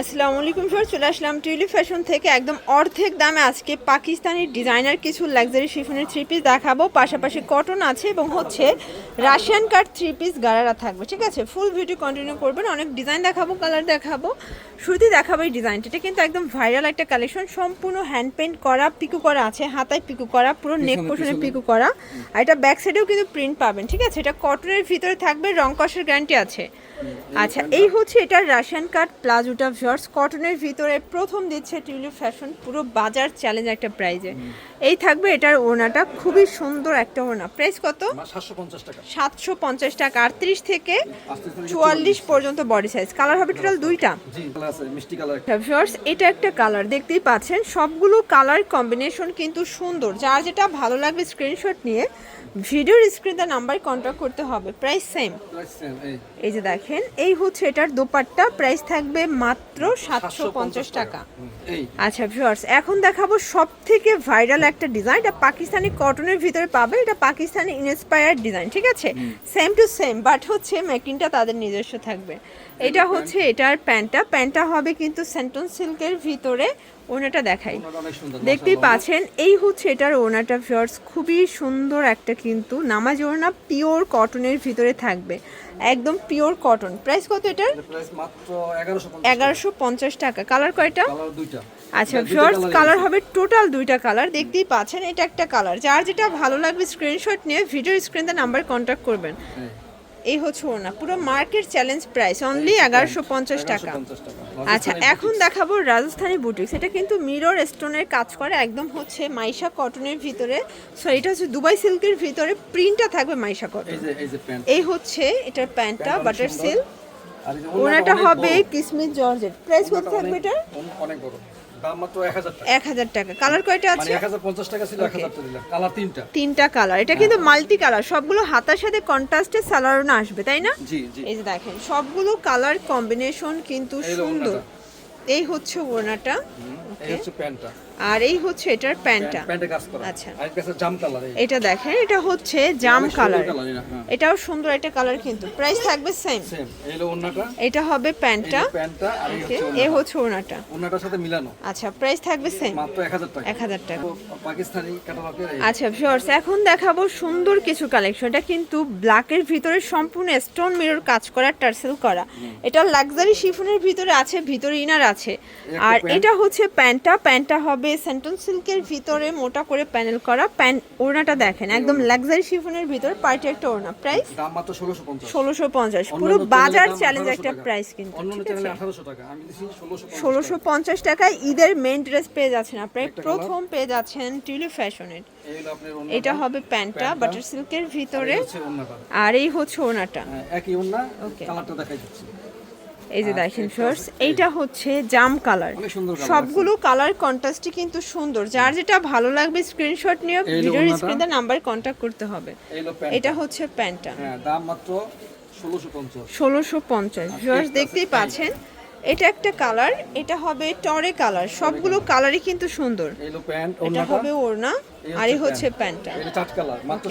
আসসালামু আলাইকুম স্যার চলে আসলাম টিউলিপ ফ্যাশন থেকে। একদম অর্ধেক দামে আজকে পাকিস্তানি ডিজাইনার কিছু লাক্সারি শিফনের থ্রি পিস দেখাবো। পাশাপাশি কটন আছে এবং হচ্ছে Russian cut three piece gharara থাকবে ঠিক আছে? ফুল ভিডিও কন্টিনিউ করবেন অনেক ডিজাইন দেখাবো কালার দেখাবো। শুরুতেই দেখাবো এই ডিজাইনটা এটা কিন্তু একদম ভাইরাল একটা কালেকশন সম্পূর্ণ হ্যান্ড পেন্ট করা পিকু করা আছে হাতায় পিকু করা পুরো নেক পোর্শনে পিকু করা। আর এটা ব্যাক সাইডেও কিন্তু প্রিন্ট পাবেন ঠিক আছে? এটা কটনের ভিতরে থাকবে রং কষের গ্যারান্টি আছে। আচ্ছা এই হচ্ছে এটার রাশিয়ান কাট প্লাজোটা ভিউয়ার্স কটনের ভিতরে প্রথম দিচ্ছে টিউলিপ ফ্যাশন পুরো বাজার চ্যালেঞ্জ একটা প্রাইজে এই থাকবে এটার ওনাটা খুবই সুন্দর একটা ওনা প্রাইস কত? সাতশো পঞ্চাশ টাকা। আটত্রিশ থেকে চুয়াল্লিশ পর্যন্ত বডি সাইজ কালার হবে টোটাল দুইটা। ভিউয়ার্স এটা একটা কালার দেখতেই পাচ্ছেন। সবগুলো কালার কম্বিনেশন কিন্তু সুন্দর। যার যেটা ভালো লাগবে স্ক্রিনশট নিয়ে ভিডিওর স্ক্রিনে নাম্বার কন্ট্যাক্ট করতে হবে। প্রাইস সেম এই। যে দেখেন এই হচ্ছে এটার দোপাট্টা। প্রাইস থাকবে মাত্র সাতশো পঞ্চাশ টাকা। এই। আচ্ছা ভিউয়ার্স এখন দেখাবো সব থেকে ভাইরাল একটা ডিজাইন এটা পাকিস্তানি কটনের ভিতরে পাবে এটা পাকিস্তানি ইন্সপায়ার্ড ডিজাইন ঠিক আছে? সেম টু সেম বাট হচ্ছে মেকিংটা তাদের নিজস্ব থাকবে। এটা হচ্ছে এটার প্যান্টটা। প্যান্টটা হবে কিন্তু সেন্টন সিল্কের ভিতরে। ওনাটা দেখাই। দেখতেই পাচ্ছেন এই হচ্ছে এটার ওনাটা ভিউয়ার্স খুবই সুন্দর একটা কিন্তু নামাজ ওড়না পিওর কটনের ভিতরে থাকবে। একদম পিওর কটন প্রাইস কত এটার? এগারোশো পঞ্চাশ টাকা। কালার কয়টা? আচ্ছা colour কালার হবে টোটাল দুইটা কালার দেখতেই পাচ্ছেন এটা একটা কালার যার যেটা ভালো লাগবে স্ক্রিনশট নিয়ে ভিডিও স্ক্রিনে নাম্বার কন্ট্যাক্ট করবেন। এই, হচ্ছে ওনা পুরো মার্কেট চ্যালেঞ্জ প্রাইস অনলি এগারোশো পঞ্চাশ টাকা। আচ্ছা এখন দেখাবো রাজস্থানী বুটিক্স এটা কিন্তু মিরর স্টোনের কাজ করে একদম হচ্ছে মাইশা কটনের ভিতরে। সো এটা হচ্ছে দুবাই সিল্কের ভিতরে প্রিন্টটা থাকবে মাইশা কটন এই হচ্ছে এটার প্যান্টটা বাটার সিল্ক ওনাটা হবে কিসমিস জর্জেট। প্রাইস কত থাকবে অনেক- অনেক বড়। দাম মাত্র এক হাজার টাকা। কালার কয়টা মানে আছে? এক হাজার পঞ্চাশ টাকা ছিল এক হাজার টাকা দিলাম। কালার তিনটা। তিনটা কালার এটা কিন্তু মাল্টি কালার সবগুলো হাতার সাথে কন্ট্রাস্টে সালোয়ারও আসবে তাই না? জি জি। এই যে দেখেন সবগুলো কালার কম্বিনেশন কিন্তু সুন্দর। এই হচ্ছে ওড়নাটা। আর এই হচ্ছে এটার প্যান্টটা। প্যান্টে কাজ করা। আচ্ছা। আর একটা জাম কালার এটা দেখেন এটা হচ্ছে জাম কালার হ্যাঁ। এটাও সুন্দর একটা কালার কিন্তু। প্রাইস থাকবে সেম সেম এই হলো এটা হবে প্যান্টটা। প্যান্টটা আর এই হচ্ছে ওড়নাটা। সাথে মিলানো। আচ্ছা প্রাইস থাকবে সেম মাত্র টাকা। পাকিস্তানি ক্যাটালগের আচ্ছা ভিউয়ার্স এখন দেখাবো সুন্দর কিছু কালেকশন এটা কিন্তু ব্ল্যাকের ভিতরে সম্পূর্ণ স্টোন মিরর কাজ করা টার্সেল করা। এটা লাক্সারি শিফনের ভিতরে আছে ভিতরে ইনার আছে। আর এটা হচ্ছে প্যান্টটা প্যান্টটা হবে সেন্টন সিল্কের ভিতরে মোটা করে প্যানেল করা। প্যান্ট ওড়নাটা দেখেন একদম লাক্সারি শিফনের ভিতরে পার্টি একটা ওড়না। প্রাইস দাম মাত্র ষোলোশো পঞ্চাশ। ষোলোশো পঞ্চাশ। পুরো বাজার চ্যালেঞ্জ একটা প্রাইস কিন্তু অন্য চ্যানেলে আছে? আঠারোশো টাকা। আমি ষোলোশো ষোলোশো পঞ্চাশ টাকায় ঈদের মেন ড্রেস পেয়ে যাচ্ছেন আপনার একটা প্রথম পেয়ে যাচ্ছেন টিউলিপ ফ্যাশনের এটা হবে প্যান্টটা। বাটার সিল্কের ভিতরে। আর এই হচ্ছে ওনাটা হ্যাঁ, একই Okay. কালারটা দেখাই দিচ্ছি। এই যে দেখেন ফার্স এইটা হচ্ছে জাম কালার সবগুলো কালার কন্ট্রাস্টই কিন্তু সুন্দর। যার যেটা ভালো লাগবে স্ক্রিনশট নিয়ে ভিডিওর স্ক্রিনে নাম্বার কন্টাক্ট করতে হবে। এটা হচ্ছে প্যান্টটা। হ্যাঁ দাম মাত্র ষোলোশো পঞ্চাশ। ষোলোশো পঞ্চাশ। ভিউয়ার্স দেখতেই পাচ্ছেন এটা একটা কালার এটা হবে টরে কালার সবগুলো কালারই কিন্তু সুন্দর। এটা হবে ওড়না আর এই হচ্ছে প্যান্টটা। এটা চাট কালার মাত্র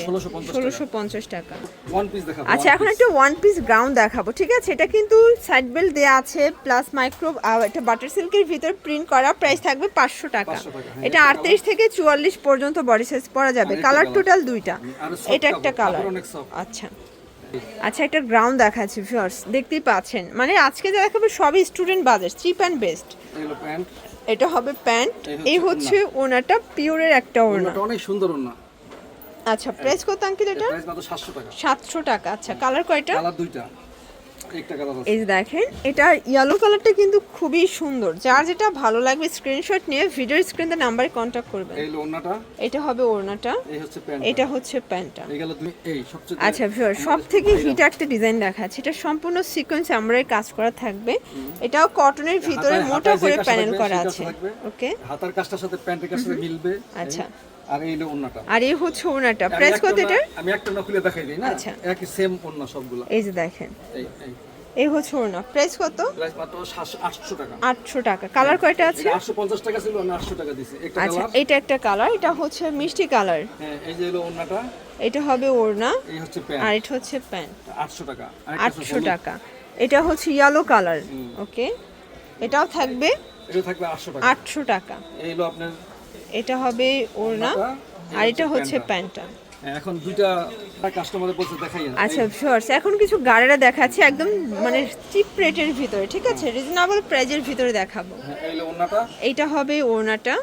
ষোলোশো পঞ্চাশ টাকা। ওয়ান পিস দেখাবো আচ্ছা এখন একটা ওয়ান পিস গ্রাউন্ড দেখাবো ঠিক আছে? এটা কিন্তু সাইড বেল্ট দেওয়া আছে প্লাস মাইক্রো একটা বাটার সিল্কের ভিতর প্রিন্ট করা প্রাইস থাকবে পাঁচশো টাকা। 500 টাকা, হ্যাঁ, এটা আটত্রিশ থেকে চুয়াল্লিশ পর্যন্ত বডি সাইজ পরা যাবে। কালার টোটাল দুইটা। এটা একটা কালার। আচ্ছা। আচ্ছা একটা গ্রাউন্ড দেখাচ্ছি ভিউয়ার্স দেখতেই পাচ্ছেন। মানে আজকে যা দেখাবে সবই স্টুডেন্ট বাজার চিপ অ্যান্ড বেস্ট এটা হবে প্যান্ট এই হচ্ছে ওনাটা পিওরের একটা ওনা অনেক সুন্দর ওনা আচ্ছা প্রাইস কত আঙ্কিল এটা? প্রাইস মাত্র সাতশো টাকা। সাতশো টাকা আচ্ছা কালার কয়টা? কালার দুইটা। এই যে দেখেন এটা ইয়েলো কালারটা কিন্তু খুবই সুন্দর। যার যেটা ভালো লাগবে স্ক্রিনশট নিয়ে ভিডিওর স্ক্রিনে নাম্বারে কন্ট্যাক্ট করবেন। এই হলো এটা হবে ওড়নাটা। এই হচ্ছে প্যান্ট এটা হচ্ছে প্যান্টটা। এই গেল দুই এই সবচেয়ে আচ্ছা ভিউয়ার সব থেকে হিট একটা ডিজাইন দেখাচ্ছে। এটা সম্পূর্ণ সিকোয়েন্স আমরাই কাজ করা থাকবে। এটাও কটনের ভিতরে মোটা করে প্যানেল করা আছে। ওকে হাতার কাজটার সাথে প্যান্টের কাজটার সাথে মিলবে। আচ্ছা। আর এই হলো ওন্নাটা আর এই হচ্ছে ওড়নাটা। আমি প্রাইস কত এটার? আমি একটা দেখাই দিই না? আচ্ছা। একই সেম ওন্না সবগুলা। এই যে দেখেন। এই এই। এই হচ্ছে ওড়না। প্রাইস কত? প্রাইস মাত্র সাতশো আটশো টাকা। আটশো টাকা। কালার কয়টা আছে? আটশো পঞ্চাশ টাকা ছিল আমি আটশো টাকা দিছি। একটা আচ্ছা এটা একটা কালার এটা হচ্ছে মিষ্টি কালার হ্যাঁ এই যে হলো ওন্নাটা এটা হবে ওড়না। এই হচ্ছে আর প্যান্ট এটা হচ্ছে প্যান্ট আটশো টাকা। আরেকটা আটশো হচ্ছে হলুদ। টাকা। এটা হচ্ছে ইয়েলো কালার ওকে এটাও থাকবে এটা থাকবে আটশো টাকা। আটশো টাকা। এই হলো আপনার এটা হবে ওড়না আর এটা হচ্ছে প্যান্টটা। হ্যাঁ, এখন দুইটা কাস্টমারের বলছে দেখাই আচ্ছা শর্টস এখন কিছু গাড়িরা দেখাচ্ছি একদম মানে চিপ রেটের ভিতরে ঠিক আছে? রিজনেবল প্রাইজের ভিতরে দেখাবো। হ্যাঁ, এইটা হবে ওড়নাটা।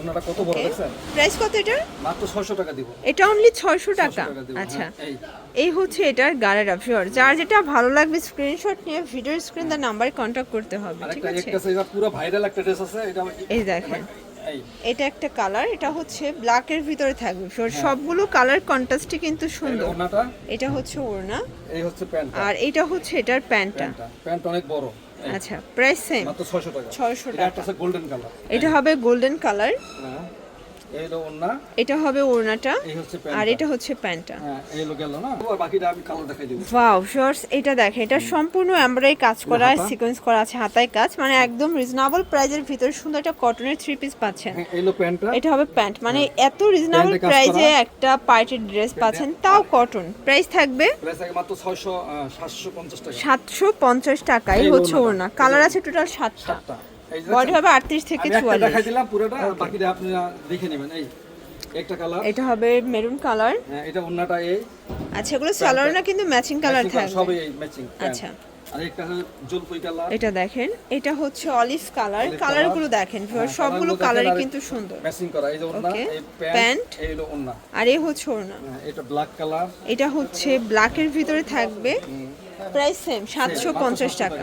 ওন্নাটা কত বড় দেখছেন? প্রাইস কত এটার মাত্র ছয়শো টাকা দিব। এটা অনলি ছয়শো টাকা। টাকা আচ্ছা। হ্যাঁ, এই। হচ্ছে এটার গাড়ির অপশন যার যেটা ভালো লাগবে স্ক্রিনশট নিয়ে ভিডিও স্ক্রিন তার নাম্বারে কন্ট্যাক্ট করতে হবে ঠিক আছে? একটা আছে পুরো ভাইরাল একটা ড্রেস আছে এটা এই দেখেন। এটা একটা কালার এটা হচ্ছে ব্ল্যাক এর ভিতরে থাকবে। So, সবগুলো কালার কন্ট্রাস্টই কিন্তু সুন্দর। এটা হচ্ছে ওড়না। এই হচ্ছে প্যান্ট আর এটা হচ্ছে এটার প্যান্টটা। প্যান্ট অনেক বড়। আচ্ছা প্রাইস সেম মাত্র ছয়শো টাকা। 600 টাকা। এটা হচ্ছে গোল্ডেন কালার এটা হবে গোল্ডেন কালার হ্যাঁ। এই হলো ওন্না এটা হবে ওড়নাটা আর এটা হচ্ছে প্যান্টটা। হ্যাঁ এই হলো গেল না? আর বাকিটা আমি কালার দেখাই দেবো। ওয়াও শর্টস এটা দেখেন এটা সম্পূর্ণ এমব্রয়ডারি কাজ করা? সিকোয়েন্স করা আছে হাতায় কাজ মানে একদম রিজনেবল প্রাইজের ভিতরে সুন্দর একটা কটনের থ্রি পিস পাচ্ছেন। হ্যাঁ এই হলো প্যান্টটা। এটা হবে প্যান্ট মানে এত রিজনেবল প্রাইজে একটা পার্টির ড্রেস পাচ্ছেন তাও কটন প্রাইস থাকবে মাত্র সাতশো পঞ্চাশ টাকা। সাতশো পঞ্চাশ হচ্ছে ওড়না কালার আছে টোটাল সাতটা। সাতটা। এই যে বডি হবে আটত্রিশ থেকে আমি একটা চুয়াল্লিশ। দেখাই দিলাম পুরোটা আর বাকিটা আপনারা দেখে নেবেন। এই একটা কালার এটা হবে মেরুন কালার হ্যাঁ এটা ওন্নাটা এই। আচ্ছা এগুলো সালোয়ার না কিন্তু ম্যাচিং কালার থাকবে। সবই ম্যাচিং আচ্ছা। এটা দেখেন এটা হচ্ছে অলিভ কালার Olive কালারগুলো দেখেন হ্যাঁ, সবগুলো কালারই কিন্তু সুন্দর। ম্যাচিং করা এই যে ওন্না এই প্যান্ট এই হলো ওন্না আর এই হচ্ছে ওড়না। হ্যাঁ, এটা ব্ল্যাক কালার এটা হচ্ছে ব্ল্যাকের ভিতরে থাকবে। প্রাইস সেম সাতশো পঞ্চাশ টাকা।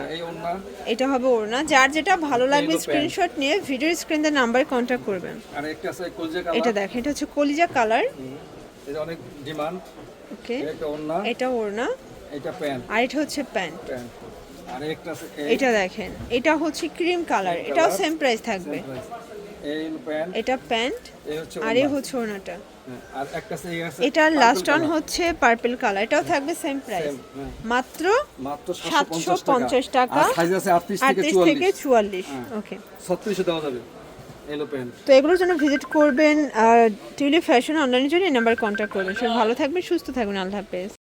এটা হবে ওড়না। যার যেটা ভালো লাগবে স্ক্রিনশট নিয়ে ভিডিও স্ক্রিনের নাম্বারে কন্ট্যাক্ট করবেন। আর একটা আছে কলজা এটা দেখেন এটা হচ্ছে কলিজা কালার এটা অনেক ডিমান্ড ওকে এটা ওড়না। এটা প্যান্ট আর এটা হচ্ছে প্যান্ট প্যান্ট আর একটা আছে এটা দেখেন এটা হচ্ছে ক্রিম কালার এটাও সেম প্রাইস থাকবে। এটা প্যান্ট আর এই ওন্না। হচ্ছে হ্যাঁ, আছে এটার লাস্ট অন হচ্ছে পার্পল কালার এটাও থাকবে সেম প্রাইস হ্যাঁ। মাত্র মাত্র 750 750 টাকা। টাকা। আর সাইজ আছে 38 থেকে আটত্রিশ থেকে চুয়াল্লিশ। হ্যাঁ। ওকে 36 দেওয়া যাবে। তো এগুলোর জন্য ভিজিট করবেন আর টিউলি ফ্যাশন অনলাইনের জন্য এই নাম্বার কন্ট্যাক্ট করবেন। সবাই ভালো থাকবেন সুস্থ থাকবেন। আল্লাহ হাফেজ।